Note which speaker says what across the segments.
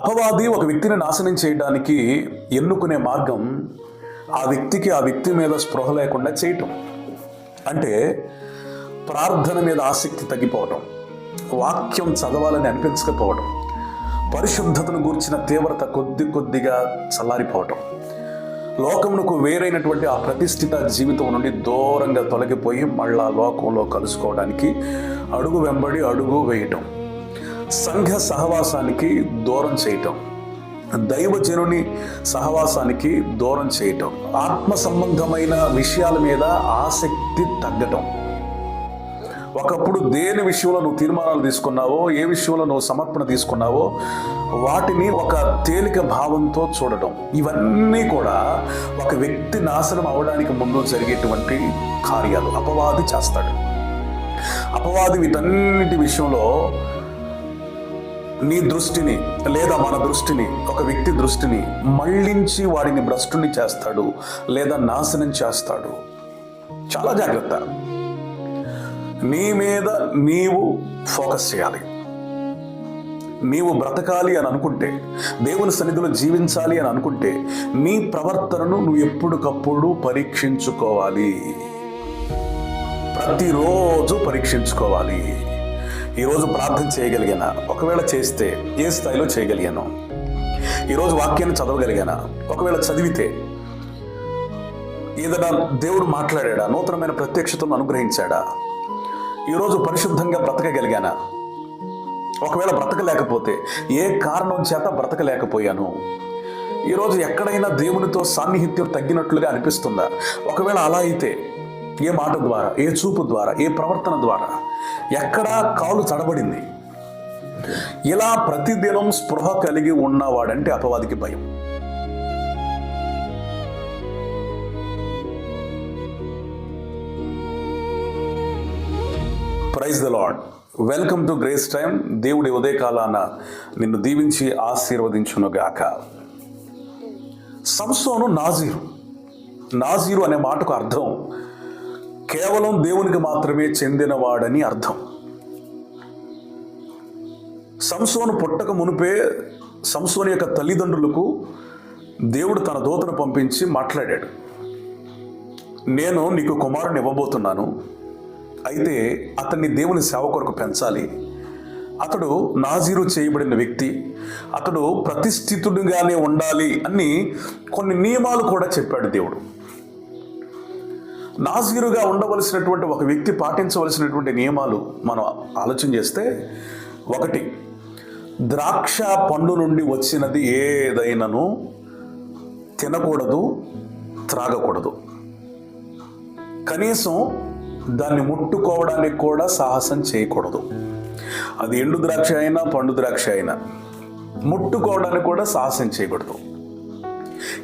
Speaker 1: అపవాది ఒక వ్యక్తిని నాశనం చేయడానికి ఎన్నుకునే మార్గం ఆ వ్యక్తికి ఆ వ్యక్తి మీద స్పృహ లేకుండా చేయటం. అంటే ప్రార్థన మీద ఆసక్తి తగ్గిపోవటం వాక్యం చదవాలని అనిపించకపోవడం పరిశుద్ధతను గూర్చిన తీవ్రత కొద్ది కొద్దిగా చల్లారిపోవటం. లోకమునకు వేరైనటువంటి ఆ ప్రతిష్ఠిత జీవితం నుండి దూరంగా తొలగిపోయి మళ్ళా లోకంలో కలుసుకోవడానికి అడుగు వెంబడి అడుగు వేయటం. సంఘ సహవాసానికి దూరం చేయటం. దైవజనుని సహవాసానికి దూరం చేయటం. ఆత్మ సంబంధమైన విషయాల మీద ఆసక్తి తగ్గటం. ఒకప్పుడు దేని విషయంలో నువ్వు తీర్మానాలు తీసుకున్నావో ఏ విషయంలో నువ్వు సమర్పణ తీసుకున్నావో వాటిని ఒక తేలిక భావంతో చూడటం. ఇవన్నీ కూడా ఒక వ్యక్తి నాశనం అవడానికి ముందు జరిగేటువంటి కార్యాలు. అపవాది చేస్తాడు. అపవాది వీటన్నిటి విషయంలో నీ దృష్టిని లేదా మన దృష్టిని ఒక వ్యక్తి దృష్టిని మళ్ళించి వాడిని భ్రష్టుని చేస్తాడు లేదా నాశనం చేస్తాడు. చాలా జాగ్రత్త. నీ మీద నీవు ఫోకస్ చేయాలి. నీవు బ్రతకాలి అని అనుకుంటే దేవుని సన్నిధిలో జీవించాలి అని అనుకుంటే నీ ప్రవర్తనను నువ్వు ఎప్పటికప్పుడు పరీక్షించుకోవాలి. ప్రతిరోజు పరీక్షించుకోవాలి. ఈరోజు ప్రార్థన చేయగలిగానా? ఒకవేళ చేస్తే ఏ స్థాయిలో చేయగలిగాను? ఈరోజు వాక్యాన్ని చదవగలిగానా? ఒకవేళ చదివితే ఏదైనా దేవుడు మాట్లాడా నూతనమైన ప్రత్యక్షతను అనుగ్రహించాడా? ఈరోజు పరిశుద్ధంగా బ్రతకగలిగానా? ఒకవేళ బ్రతకలేకపోతే ఏ కారణం చేత బ్రతకలేకపోయాను? ఈరోజు ఎక్కడైనా దేవునితో సాన్నిహిత్యం తగ్గినట్లుగా అనిపిస్తుందా? ఒకవేళ అలా అయితే ఏ మాట ద్వారా ఏ చూపు ద్వారా ఏ ప్రవర్తన ద్వారా ఎక్కడా కాలు తడబడింది ఇలా ప్రతిదినం స్పృహ కలిగి ఉన్నవాడంటే అపవాదికి భయం. Praise the Lord welcome to grace time దేవుడి ఉదయకాలాన నిన్ను దీవించి ఆశీర్వదించునుగాక సంసోను నాజీరు. నాజీరు అనే మాటకు అర్థం కేవలం దేవునికి మాత్రమే చెందినవాడని అర్థం. సంసోను పుట్టక మునిపే సంసోని యొక్క తల్లిదండ్రులకు దేవుడు తన దూతను పంపించి మాట్లాడాడు. నేను నీకు కుమారుని ఇవ్వబోతున్నాను. అయితే అతన్ని దేవుని సేవ కొరకు పెంచాలి. అతడు నాజీరు చేయబడిన వ్యక్తి. అతడు ప్రతిష్ఠితుడిగానే ఉండాలి అని కొన్ని నియమాలు కూడా చెప్పాడు దేవుడు. నాజీరుగా ఉండవలసినటువంటి ఒక వ్యక్తి పాటించవలసినటువంటి నియమాలు మనం ఆలోచన చేస్తే ఒకటి ద్రాక్ష పండు నుండి వచ్చినది ఏదైనాను తినకూడదు త్రాగకూడదు. కనీసం దాన్ని ముట్టుకోవడానికి కూడా సాహసం చేయకూడదు. అది ఎండు ద్రాక్ష అయినా పండు ద్రాక్ష అయినా ముట్టుకోవడానికి కూడా సాహసం చేయకూడదు.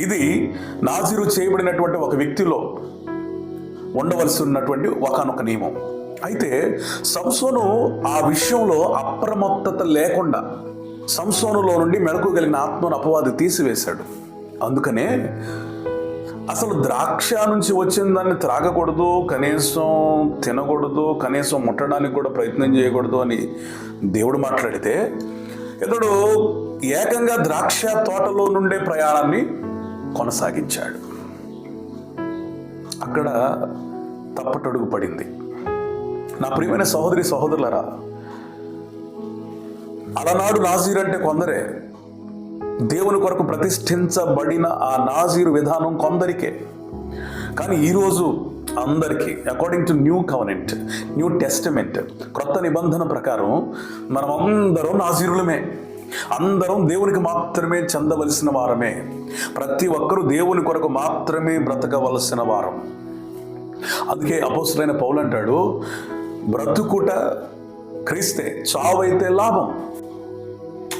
Speaker 1: ఇది నాజీరు చేయబడినటువంటి ఒక వ్యక్తిలో ఉండవలసి ఉన్నటువంటి ఒకనొక నియమం. అయితే సంసోను ఆ విషయంలో అప్రమత్తత లేకుండా సంసోనులో నుండి మెలకుగలిగిన ఆత్మను అపవాది తీసివేశాడు. అందుకనే అసలు ద్రాక్ష నుంచి వచ్చిన దాన్ని త్రాగకూడదు కనీసం తినకూడదు కనీసం ముట్టడానికి కూడా ప్రయత్నం చేయకూడదు అని దేవుడు మాట్లాడితే ఇతడు ఏకంగా ద్రాక్ష తోటలో నుండే ప్రయాణాన్ని కొనసాగించాడు. అక్కడ తప్పటడుగు పడింది. నా ప్రియమైన సహోదరి సహోదరులరా అలనాడు నాజీర్ అంటే కొందరే దేవుని కొరకు ప్రతిష్ఠించబడిన ఆ నాజీరు విధానం కొందరికే. కానీ ఈరోజు అందరికీ according to New Covenant New Testament క్రొత్త నిబంధన ప్రకారం మనం అందరం నాజీరులమే. అందరం దేవునికి మాత్రమే చెందవలసిన వారమే. ప్రతి ఒక్కరూ దేవుని కొరకు మాత్రమే బ్రతకవలసిన వారం. అందుకే అపోసులైన పౌలు అంటాడు బ్రతుకుట క్రీస్తే చావైతే లాభం.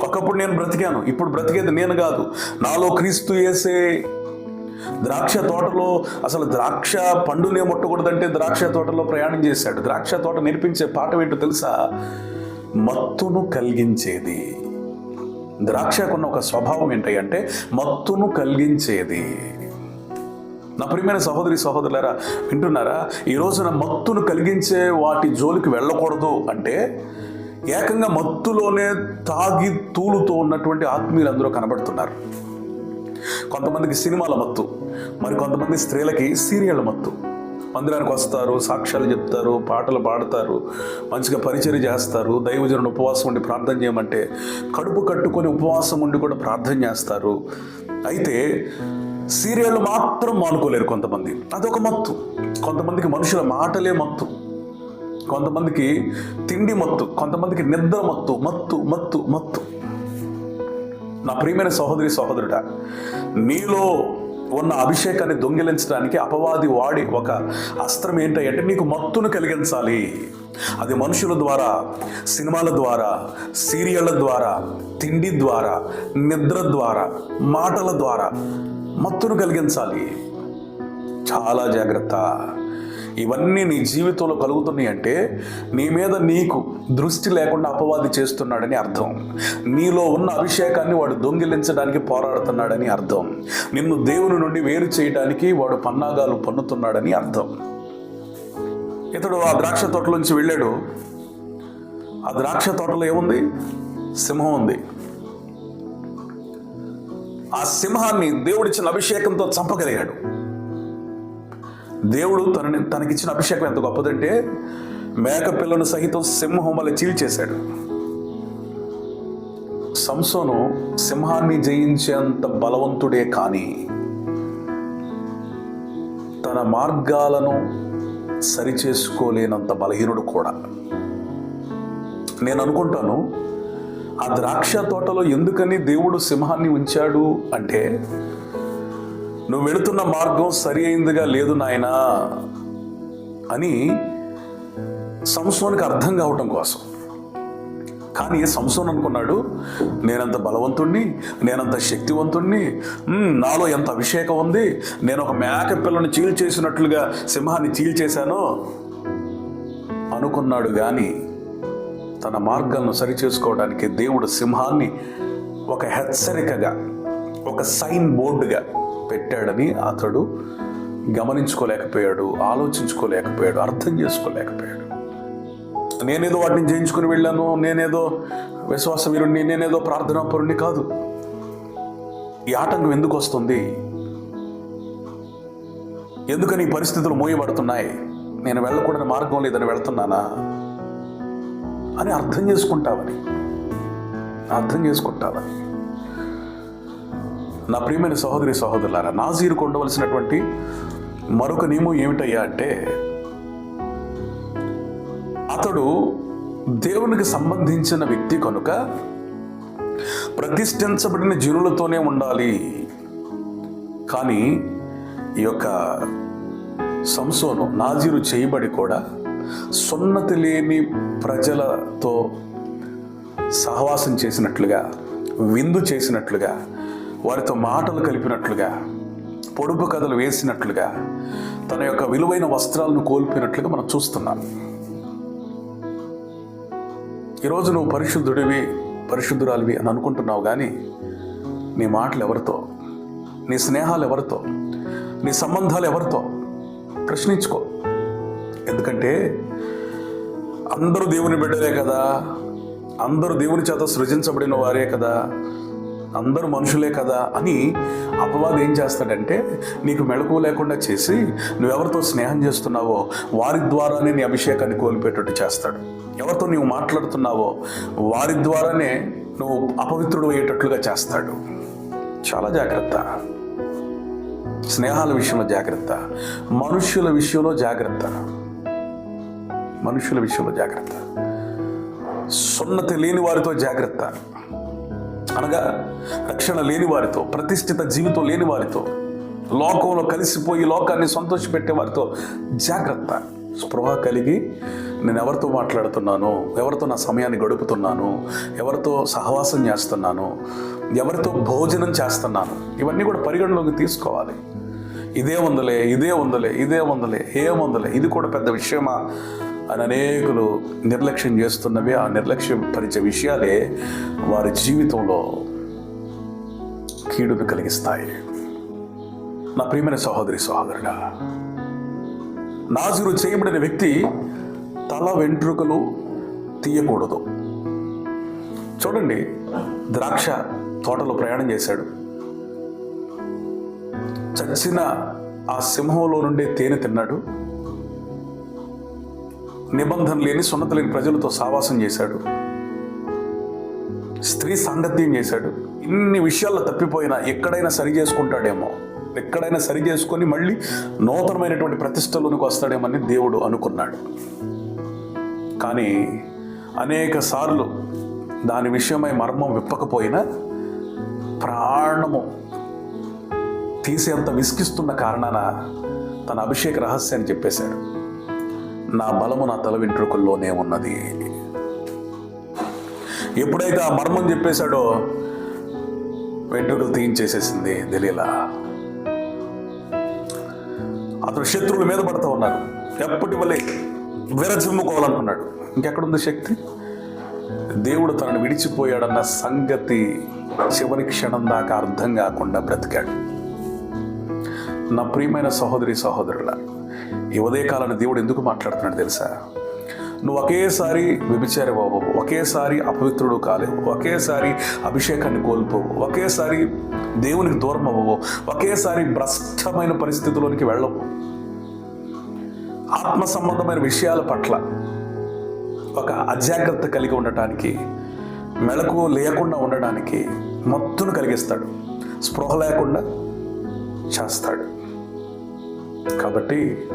Speaker 1: ఒకప్పుడు నేను బ్రతికాను ఇప్పుడు బ్రతికేది నేను కాదు. నాలో క్రీస్తు వేసే ద్రాక్ష తోటలో అసలు ద్రాక్ష పండునే ముట్టకూడదంటే ద్రాక్ష తోటలో ప్రయాణం చేశాడు. ద్రాక్ష తోట నేర్పించే పాఠం ఏంటో తెలుసా? మత్తును కలిగించేది. ద్రాక్షకున్న ఒక స్వభావం ఏంటంటే మత్తును కలిగించేది. నా ప్రియమైన సహోదరి సహోదరులారా వింటున్నారా? ఈ రోజున మత్తును కలిగించే వాటి జోలికి వెళ్ళకూడదు అంటే ఏకంగా మత్తులోనే తాగి తూలుతూ ఉన్నటువంటి ఆత్మీయులు అందరూ కనబడుతున్నారు. కొంతమందికి సినిమాల మత్తు మరి కొంతమంది స్త్రీలకి సీరియల్ మత్తు. మందిరానికి వస్తారు సాక్ష్యాలు చెప్తారు పాటలు పాడతారు మంచిగా పరిచయం చేస్తారు దైవజనుడు ఉపవాసం ఉండి ప్రార్థన చేయమంటే కడుపు కట్టుకొని ఉపవాసం ఉండి కూడా ప్రార్థన చేస్తారు. అయితే సీరియల్ మాత్రం మానుకోలేరు కొంతమంది. అదొక మత్తు. కొంతమందికి మనుషుల మాటలే మత్తు. కొంతమందికి తిండి మత్తు. కొంతమందికి నిద్ర మత్తు. మత్తు మత్తు మత్తు. నా ప్రియమైన సహోదరి సహోదరుడా నీలో ఉన్న అభిషేకాన్ని దొంగిలించడానికి అపవాది వాడి ఒక అస్త్రం ఏంటంటే నీకు మత్తును కలిగించాలి. అది మనుషుల ద్వారా సినిమాల ద్వారా సీరియళ్ళ ద్వారా తిండి ద్వారా నిద్ర ద్వారా మాటల ద్వారా మత్తును కలిగించాలి. చాలా జాగ్రత్త. ఇవన్నీ నీ జీవితంలో కలుగుతున్నాయి అంటే నీ మీద నీకు దృష్టి లేకుండా అపవాది చేస్తున్నాడని అర్థం. నీలో ఉన్న అభిషేకాన్ని వాడు దొంగిలించడానికి పోరాడుతున్నాడని అర్థం. నిన్ను దేవుని నుండి వేరు చేయడానికి వాడు పన్నాగాలు పన్నుతున్నాడని అర్థం. ఇతడు ఆ ద్రాక్ష తోటలోంచి వెళ్ళాడు. ఆ ద్రాక్ష తోటలో ఏముంది? సింహం ఉంది. ఆ సింహాన్ని దేవుడిచ్చిన అభిషేకంతో చంపగలిగాడు. దేవుడు తనని తనకిచ్చిన అభిషేకం ఎంత గొప్పదంటే మేక పిల్లను సహితం సింహం వల్ల చీల్చేశాడు. సంసోను సింహాన్ని జయించేంత బలవంతుడే కానీ తన మార్గాలను సరిచేసుకోలేనంత బలహీనుడు కూడా. నేను అనుకుంటాను ఆ ద్రాక్ష తోటలో ఎందుకని దేవుడు సింహాన్ని ఉంచాడు అంటే నువ్వు వెళుతున్న మార్గం సరి అయిందిగా లేదు నాయనా అని సంసోనికి అర్థం కావటం కోసం. కానీ సంసోన్ అనుకున్నాడు? నేనంత బలవంతుణ్ణి నేనంత శక్తివంతుణ్ణి నాలో ఎంత అభిషేకం ఉంది నేను ఒక మేక పిల్లను చీల్చేసినట్లుగా సింహాన్ని చీల్చేశాను అనుకున్నాడు కానీ తన మార్గాలను సరిచేసుకోవడానికి దేవుడు సింహాన్ని ఒక హెచ్చరికగా ఒక సైన్ బోర్డుగా పెట్టాడని అతడు గమనించుకోలేకపోయాడు ఆలోచించుకోలేకపోయాడు అర్థం చేసుకోలేకపోయాడు. నేనేదో వాటిని జయించుకుని వెళ్ళాను నేనేదో విశ్వాస వీరుణ్ణి నేనేదో ప్రార్థనాపరుణ్ణి కాదు. ఈ ఆటంకం ఎందుకు వస్తుంది? ఎందుకని ఈ పరిస్థితులు మోయబడుతున్నాయి? నేను వెళ్ళకూడని మార్గం లేదని వెళ్తున్నానా? అని అర్థం చేసుకుంటావని అర్థం చేసుకుంటావని. నా ప్రియమైన సహోదరి సహోదరులారా నాజీరుకు ఉండవలసినటువంటి మరొక నియమం ఏమిటయ్యా అంటే అతడు దేవునికి సంబంధించిన వ్యక్తి కనుక ప్రతిష్ఠించబడిన జనులతోనే ఉండాలి. కానీ ఈ యొక్క సంసోను నాజీరు చేయబడి కూడా సున్నతి లేని ప్రజలతో సహవాసం చేసినట్లుగా విందు చేసినట్లుగా వారితో మాటలు కలిపినట్లుగా పొడుపు కథలు వేసినట్లుగా తన యొక్క విలువైన వస్త్రాలను కోల్పోయినట్లుగా మనం చూస్తున్నాం. ఈరోజు నువ్వు పరిశుద్ధుడివి పరిశుద్ధురాలివి అని అనుకుంటున్నావు కానీ నీ మాటలు ఎవరితో? నీ స్నేహాలు ఎవరితో? నీ సంబంధాలు ఎవరితో? ప్రశ్నించుకో. ఎందుకంటే అందరూ దేవుని బిడ్డలే కదా అందరూ దేవుని చేత సృజించబడిన వారే కదా అందరూ మనుషులే కదా అని అపవాదం ఏం చేస్తాడంటే నీకు మెళకువ లేకుండా చేసి నువ్వెవరితో స్నేహం చేస్తున్నావో వారి ద్వారానే నీ అభిషేకాన్ని కోల్పోయేటట్టు చేస్తాడు. ఎవరితో నీవు మాట్లాడుతున్నావో వారి ద్వారానే నువ్వు అపవిత్రుడు అయ్యేటట్లుగా చేస్తాడు. చాలా జాగ్రత్త. స్నేహాల విషయంలో జాగ్రత్త. మనుష్యుల విషయంలో జాగ్రత్త. మనుషుల విషయంలో జాగ్రత్త. సున్నతి లేని వారితో జాగ్రత్త. అనగా రక్షణ లేని వారితో ప్రతిష్ఠిత జీవితం లేని వారితో లోకంలో కలిసిపోయి లోకాన్ని సంతోషపెట్టే వారితో జాగ్రత్త. స్పృహ కలిగి నేను ఎవరితో మాట్లాడుతున్నాను ఎవరితో నా సమయాన్ని గడుపుతున్నాను ఎవరితో సహవాసం చేస్తున్నాను ఎవరితో భోజనం చేస్తున్నాను ఇవన్నీ కూడా పరిగణలోకి తీసుకోవాలి. ఇదే ఉందలే ఇదే ఉందలే ఇదే ఉందలే ఏముందలే ఇది కూడా పెద్ద విషయమా? అని అనేకులు నిర్లక్ష్యం చేస్తున్నవి. ఆ నిర్లక్ష్యం పరిచే విషయాలే వారి జీవితంలో కీడును కలిగిస్తాయి. నా ప్రియమైన సహోదరి సహోదరుడా నాజురు చేయబడిన వ్యక్తి తల వెంట్రుకలు తీయకూడదు. చూడండి ద్రాక్ష తోటలో ప్రయాణం చేశాడు. చచ్చిన ఆ సింహంలో నుండే తేనె తిన్నాడు. నిబంధన లేని సున్నత లేని ప్రజలతో సావాసం చేశాడు. స్త్రీ సాంగత్యం చేశాడు. ఇన్ని విషయాల్లో తప్పిపోయినా ఎక్కడైనా సరి చేసుకుంటాడేమో. ఎక్కడైనా సరి చేసుకొని మళ్ళీ నూతనమైనటువంటి ప్రతిష్టలోనికి వస్తాడేమని దేవుడు అనుకున్నాడు. కానీ అనేక సార్లు దాని విషయమై మర్మం విప్పకపోయినా ప్రాణము తీసేంత విసిగిస్తున్న కారణాన తన అభిషేక రహస్యాన్ని చెప్పేశాడు. నా బలము నా తల వెంట్రుకల్లోనే ఉన్నది. ఎప్పుడైతే ఆ మర్మం చెప్పేశాడో వెంట్రుకలు తీయించేసేసింది తెలియలా అతను శత్రువుల మీద పడుతూ ఉన్నారు ఎప్పటి వల్లే విరజిమ్ముకోవాలనుకున్నాడు. ఇంకెక్కడుంది శక్తి? దేవుడు తనను విడిచిపోయాడన్న సంగతి చివరి క్షణం దాకా అర్థం కాకుండా బ్రతికాడు. నా ప్రియమైన సహోదరి సహోదరుల ఈ ఉదయకాలను దేవుడు ఎందుకు మాట్లాడుతున్నాడు తెలుసా? నువ్వు ఒకేసారి వ్యభిచారి బాబు ఒకేసారి అపవిత్రుడు కాలేవు ఒకేసారి అభిషేకాన్ని కోల్పోవు ఒకేసారి దేవునికి దూరం అవ్వవు ఒకేసారి భ్రష్టమైన పరిస్థితుల్లోనికి వెళ్ళవు. ఆత్మ సంబంధమైన విషయాల పట్ల ఒక అజాగ్రత్త కలిగి ఉండటానికి మెలకు లేకుండా ఉండడానికి మత్తును కలిగిస్తాడు. స్పృహ లేకుండా చేస్తాడు. కాబట్టి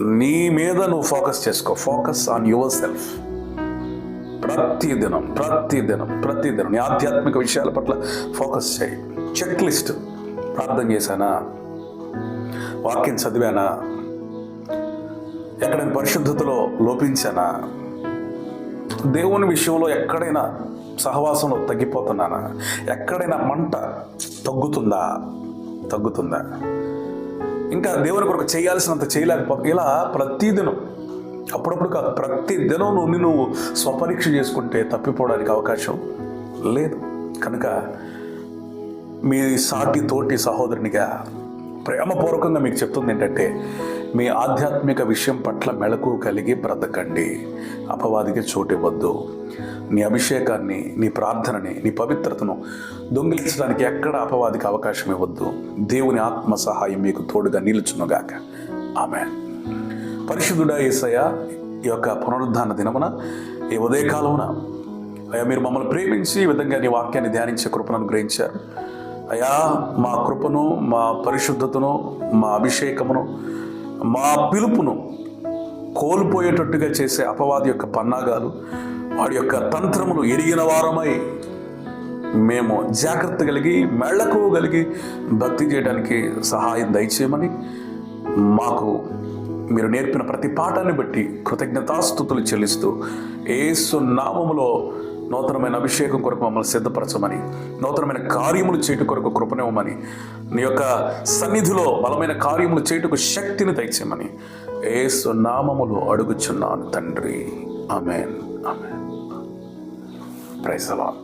Speaker 1: నీ మీద నువ్వు ఫోకస్ చేసుకో. ఫోకస్ ఆన్ యువర్ సెల్ఫ్ ప్రతి దినం ప్రతి దినం ప్రతి దినం నీ ఆధ్యాత్మిక విషయాల పట్ల ఫోకస్ చేయి. చెక్ లిస్ట్ ప్రార్థన చేశానా? వాక్యం చదివానా? ఎక్కడైనా పరిశుద్ధతలో లోపించానా? దేవుని విషయంలో ఎక్కడైనా సహవాసంలో తగ్గిపోతున్నానా? ఎక్కడైనా మంట తగ్గుతుందా? తగ్గుతుందా? ఇంకా దేవుని కొరకు చేయాల్సినంత చేయలేకపో ఇలా ప్రతిదినం అప్పుడప్పుడు కాదు ప్రతి దినం నువ్వు నువ్వు స్వపరీక్ష చేసుకుంటే తప్పిపోవడానికి అవకాశం లేదు. కనుక మీ సాటి తోటి సహోదరునిగా ప్రేమపూర్వకంగా మీకు చెప్తుంది ఏంటంటే మీ ఆధ్యాత్మిక విషయం పట్ల మెలకు కలిగి బ్రతకండి. అపవాదికి చోటు ఇవ్వద్దు. నీ అభిషేకాన్ని నీ ప్రార్థనని నీ పవిత్రతను దొంగిలించడానికి ఎక్కడ అపవాదికి అవకాశం ఇవ్వద్దు. దేవుని ఆత్మ సహాయం మీకు తోడుగా నిలుచునుగాక. ఆమె పరిశుద్ధుడా ఏసయ్య ఈ యొక్క పునరుద్ధాన దినమున ఈ ఉదయకాలమున అయ్యా మీరు మమ్మల్ని ప్రేమించి ఈ విధంగా నీ వాక్యాన్ని ధ్యానించే కృపను అనుగ్రహించారు. అయ్యా మా కృపను మా పరిశుద్ధతను మా అభిషేకమును మా పిలుపును కోల్పోయేటట్టుగా చేసే అపవాది యొక్క పన్నాగాలు వాడి యొక్క తంత్రములు ఎరిగిన వారమై మేము జాగ్రత్త కలిగి మెళ్ళకు కలిగి భక్తి చేయడానికి సహాయం దయచేయమని మాకు మీరు నేర్పిన ప్రతి పాఠాన్ని బట్టి కృతజ్ఞతాస్థుతులు చెల్లిస్తూ ఏసు నామములో నూతనమైన అభిషేకం కొరకు మమ్మల్ని సిద్ధపరచమని నూతనమైన కార్యములు చేయటు కొరకు కృపనివ్వమని నీ యొక్క సన్నిధిలో బలమైన కార్యములు చేటుకు శక్తిని దయచేయమని ఏసు నామములు అడుగుచున్నాను తండ్రి. ఆమెన్. ఆమెన్. Praise allot